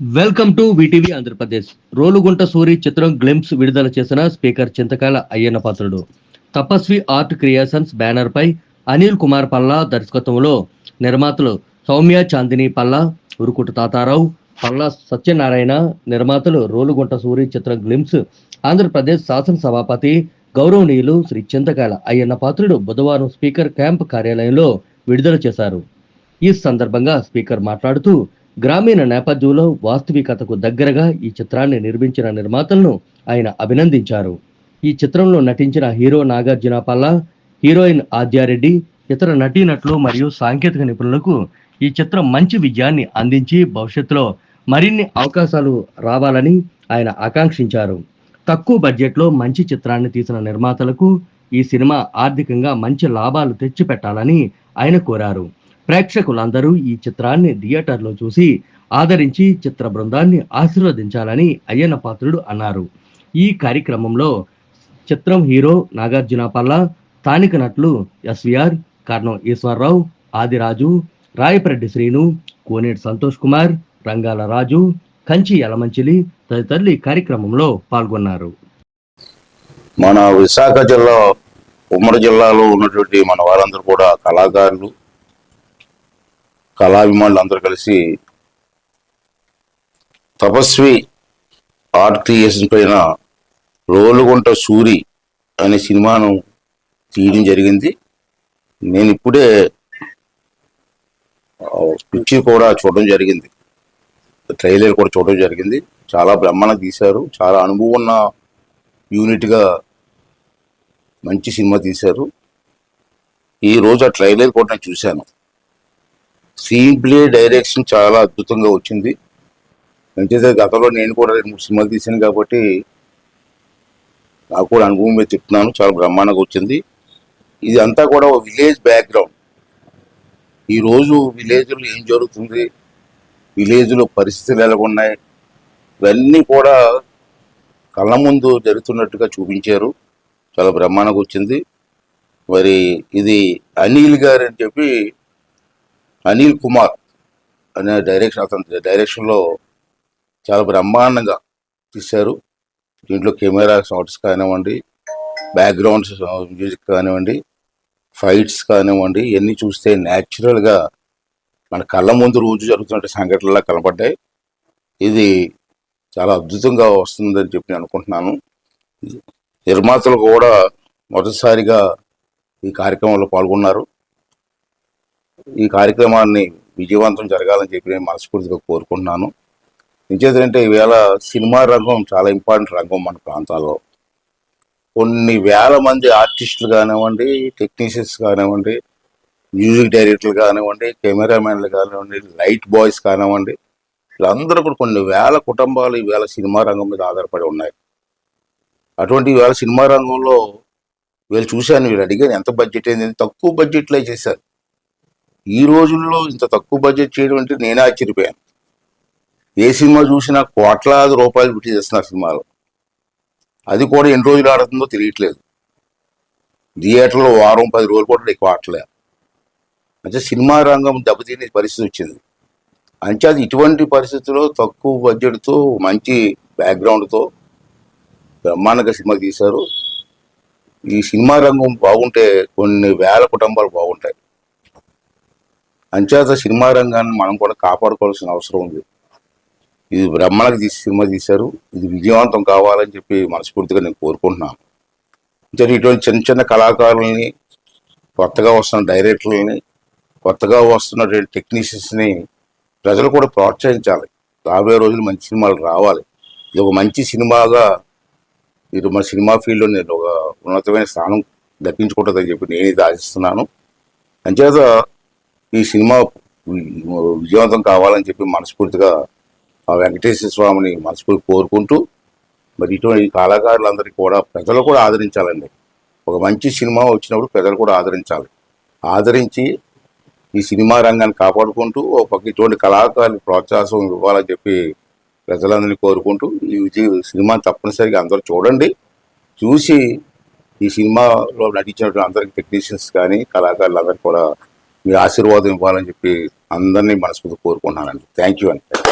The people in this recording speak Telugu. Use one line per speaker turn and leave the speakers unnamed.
Welcome to VTV Andhra Pradesh. Rolugunta Suri చిత్రం గ్లింప్స్ విడుదల చేసిన speaker Chintakala Ayyanna Patrudu. Tapasvi art creations banner పై అనిల్ కుమార్ పల్లా దర్శకత్వంలో నిర్మాతలు సౌమ్య చాందిని పల్లా ఉరుకుట తాతారావు పల్లా సత్యనారాయణ నిర్మాతలు రోలుగుంట సూరి చిత్రం గ్లింప్స్ ఆంధ్రప్రదేశ్ శాసనసభాపతి గౌరవనీయులు శ్రీ చింతకాల అయ్యన్న పాత్రుడు బుధవారం స్పీకర్ క్యాంప్ కార్యాలయంలో విడుదల చేశారు. ఈ సందర్భంగా స్పీకర్ మాట్లాడుతూ గ్రామీణ నేపథ్యంలో వాస్తవికతకు దగ్గరగా ఈ చిత్రాన్ని నిర్మించిన నిర్మాతలను ఆయన అభినందించారు. ఈ చిత్రంలో నటించిన హీరో నాగార్జున పల్లా హీరోయిన్ ఆద్యారెడ్డి ఇతర నటీనటులు మరియు సాంకేతిక నిపుణులకు ఈ చిత్రం మంచి విజయాన్ని అందించి భవిష్యత్తులో మరిన్ని అవకాశాలు రావాలని ఆయన ఆకాంక్షించారు. తక్కువ బడ్జెట్లో మంచి చిత్రాన్ని తీసిన నిర్మాతలకు ఈ సినిమా ఆర్థికంగా మంచి లాభాలు తెచ్చిపెట్టాలని ఆయన కోరారు. ప్రేక్షకులందరూ ఈ చిత్రాన్ని థియేటర్లో చూసి ఆదరించి చిత్ర బృందాన్ని ఆశీర్వదించాలని అయ్యన్న పాత్రుడు అన్నారు. ఈ కార్యక్రమంలో చిత్రం హీరో నాగార్జున పల్లా స్థానిక నటులు ఎస్విఆర్ కర్ణం ఈశ్వరరావు ఆదిరాజు రాయపరెడ్డి శ్రీను కోనేటి సంతోష్ కుమార్ రంగాల రాజు కంచి యలమంచిలి తదితరులు ఈ కార్యక్రమంలో పాల్గొన్నారు.
మన విశాఖ జిల్లా ఉమ్మడి జిల్లాలో ఉన్నటువంటి మన వారందరూ కూడా కళాకారులు కళాభిమానులు అందరూ కలిసి తపస్వి ఆర్ట్ క్రియేషన్ పైన రోలుగుంట సూరి అనే సినిమాను తీయడం జరిగింది. నేను ఇప్పుడే పిక్చర్ కూడా చూడడం జరిగింది. ట్రైలర్ కూడా చూడడం జరిగింది. చాలా బ్రహ్మాండంగా తీశారు. చాలా అనుభవం ఉన్న యూనిట్గా మంచి సినిమా తీశారు. ఈ రోజు ఆ ట్రైలర్ కూడా నేను చూశాను. స్క్రీన్ ప్లే డైరెక్షన్ చాలా అద్భుతంగా వచ్చింది. అంటే గతంలో నేను కూడా రెండు మూడు సినిమాలు తీశాను కాబట్టి నాకు కూడా అనుభవం మీద చెప్తున్నాను. చాలా బ్రహ్మాండంగా వచ్చింది. ఇది అంతా కూడా ఒక విలేజ్ బ్యాక్గ్రౌండ్. ఈరోజు విలేజ్లో ఏం జరుగుతుంది? విలేజ్లో పరిస్థితులు ఎలా ఉన్నాయి? ఇవన్నీ కూడా కళ్ళ ముందు జరుగుతున్నట్టుగా చూపించారు. చాలా బ్రహ్మాండంగా వచ్చింది. మరి ఇది అనిల్ గారు అని చెప్పి అనిల్ కుమార్ అనే డైరెక్షన్ అతని డైరెక్షన్లో చాలా బ్రహ్మాండంగా తీశారు. దీంట్లో కెమెరా షాట్స్ కానివ్వండి బ్యాక్గ్రౌండ్ మ్యూజిక్ కానివ్వండి ఫైట్స్ కానివ్వండి ఇవన్నీ చూస్తే న్యాచురల్గా మన కళ్ళ ముందు రోజు జరుగుతున్న సంఘటనలా కనపడ్డాయి. ఇది చాలా అద్భుతంగా వస్తుందని చెప్పి నేను అనుకుంటున్నాను. నిర్మాతలు కూడా మొదటిసారిగా ఈ కార్యక్రమంలో పాల్గొన్నారు. ఈ కార్యక్రమాన్ని విజయవంతం జరగాలని చెప్పి నేను మనస్ఫూర్తిగా కోరుకుంటున్నాను. నిజేంటంటే ఈవేళ సినిమా రంగం చాలా ఇంపార్టెంట్ రంగం మన ప్రాంతాల్లో. కొన్ని వేల మంది ఆర్టిస్టులు కానివ్వండి టెక్నీషియన్స్ కానివ్వండి మ్యూజిక్ డైరెక్టర్లు కానివ్వండి కెమెరామెన్లు కానివ్వండి లైట్ బాయ్స్ కానివ్వండి వీళ్ళందరూ కూడా కొన్ని వేల కుటుంబాలు ఈవేళ సినిమా రంగం మీద ఆధారపడి ఉన్నాయి. అటువంటి వేళ సినిమా రంగంలో వీళ్ళు చూశాను వీళ్ళు అడిగాను ఎంత బడ్జెట్ అయింది? తక్కువ బడ్జెట్లో చేశారు. ఈ రోజుల్లో ఇంత తక్కువ బడ్జెట్ చేయడం అంటే నేనే ఆశ్చర్యపోయాను. ఏ సినిమా చూసినా కోట్లాది రూపాయలు పెట్టి చేస్తున్నారు సినిమాలో. అది కూడా ఎన్ని రోజులు ఆడుతుందో తెలియట్లేదు. థియేటర్లో వారం పది రోజులు కూడా ఎక్కువ ఆడలే అంటే సినిమా రంగం దెబ్బతినే పరిస్థితి వచ్చింది. అంచేది ఇటువంటి పరిస్థితుల్లో తక్కువ బడ్జెట్తో మంచి బ్యాక్గ్రౌండ్తో బ్రహ్మాండంగా సినిమా తీశారు. ఈ సినిమా రంగం బాగుంటే కొన్ని వేల కుటుంబాలు బాగుంటాయి. అంచేత సినిమా రంగాన్ని మనం కూడా కాపాడుకోవాల్సిన అవసరం ఉంది. ఇది బ్రహ్మలకు తీసి సినిమా తీశారు. ఇది విజయవంతం కావాలని చెప్పి మనస్ఫూర్తిగా నేను కోరుకుంటున్నాను. అంటే ఇటువంటి చిన్న చిన్న కళాకారులని కొత్తగా వస్తున్న డైరెక్టర్లని కొత్తగా వస్తున్నటువంటి టెక్నీషియన్స్ని ప్రజలు కూడా ప్రోత్సహించాలి. రాబోయే రోజులు మంచి సినిమాలు రావాలి. ఇది ఒక మంచి సినిమాగా ఇది మన సినిమా ఫీల్డ్లో నేను ఒక ఉన్నతమైన స్థానం దక్కించుకుంటుందని చెప్పి నేను ఇది ఆశిస్తున్నాను. అంచేత ఈ సినిమా విజయవంతం కావాలని చెప్పి మనస్ఫూర్తిగా ఆ వెంకటేశ్వర స్వామిని మనస్ఫూర్తి కోరుకుంటూ మరి ఇటువంటి కళాకారులందరికీ కూడా ప్రజలు కూడా ఆదరించాలండి. ఒక మంచి సినిమా వచ్చినప్పుడు ప్రజలు కూడా ఆదరించాలి. ఆదరించి ఈ సినిమా రంగాన్ని కాపాడుకుంటూ ఒక పక్క ఇటువంటి కళాకారులకు ప్రోత్సాహం ఇవ్వాలని చెప్పి ప్రజలందరినీ కోరుకుంటూ ఈ విజయ సినిమా తప్పనిసరిగా అందరూ చూడండి. చూసి ఈ సినిమాలో నటించినటువంటి అందరికి టెక్నీషియన్స్ కానీ కళాకారులందరికీ కూడా మీ ఆశీర్వాదం ఇవ్వాలని చెప్పి అందరినీ మనస్ఫూర్తి కోరుకుంటున్నానండి. థ్యాంక్ యూ అండి.